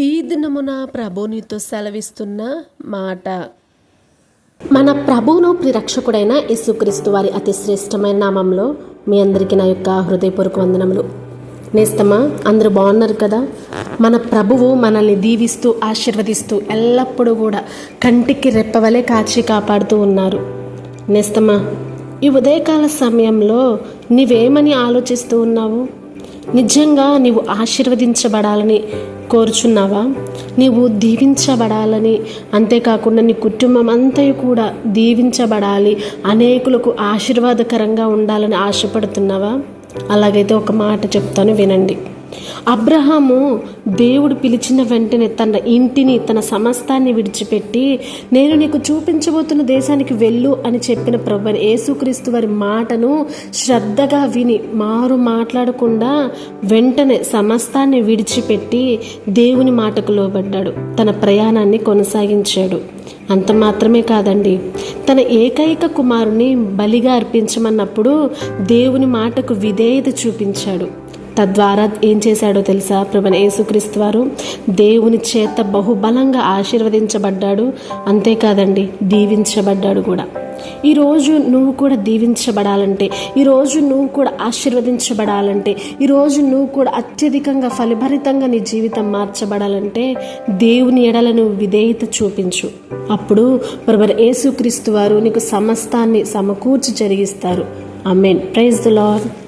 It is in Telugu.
ఈ దినమున ప్రభునితో సెలవిస్తున్న మాట. మన ప్రభువును ప్రిరక్షకుడైన యేసుక్రీస్తు వారి అతి శ్రేష్టమైన నామంలో మీ అందరికీ నా యొక్క హృదయపూర్వక వందనములు. నేస్తమా అందరూ బాగున్నారు కదా? మన ప్రభువు మనల్ని దీవిస్తూ ఆశీర్వదిస్తూ ఎల్లప్పుడూ కూడా కంటికి రెప్పవలే కాచి కాపాడుతూ ఉన్నారు. నేస్తమా ఈ ఉదయకాల సమయంలో నీవేమని ఆలోచిస్తూ ఉన్నావు? నిజంగా నీవు ఆశీర్వదించబడాలని కోరుచున్నావా? నీవు దీవించబడాలని. అంతేకాకుండా నీ కుటుంబం అంతా కూడా దీవించబడాలి. అనేకులకు ఆశీర్వాదకరంగా ఉండాలని ఆశపడుతున్నావా? అలాగైతే ఒక మాట చెప్తాను వినండి. అబ్రహాము దేవుడు పిలిచిన వెంటనే తన ఇంటిని తన సమస్తాన్ని విడిచిపెట్టి నేను నీకు చూపించబోతున్న దేశానికి వెళ్ళు అని చెప్పిన ప్రభు యేసుక్రీస్తు వారి మాటను శ్రద్ధగా విని మారు మాట్లాడకుండా వెంటనే సమస్తాన్ని విడిచిపెట్టి దేవుని మాటకు లోబడ్డాడు. తన ప్రయాణాన్ని కొనసాగించాడు. అంత మాత్రమే కాదండి. తన ఏకైక కుమారుని బలిగా అర్పించమన్నప్పుడు దేవుని మాటకు విధేయత చూపించాడు. తద్వారా ఏం చేశాడో తెలుసా? ప్రభుని యేసుక్రీస్తు వారు దేవుని చేత బహుబలంగా ఆశీర్వదించబడ్డాడు. అంతేకాదండి దీవించబడ్డాడు కూడా. ఈరోజు నువ్వు కూడా దీవించబడాలంటే ఈరోజు నువ్వు కూడా ఆశీర్వదించబడాలంటే ఈరోజు నువ్వు కూడా అత్యధికంగా ఫలభరితంగా నీ జీవితం మార్చబడాలంటే దేవుని ఎడల నువ్వు విధేయత చూపించు. అప్పుడు ప్రభర్ యేసుక్రీస్తు వారు నీకు సమస్తాన్ని సమకూర్చి జరిగిస్తారు. Amen praise the Lord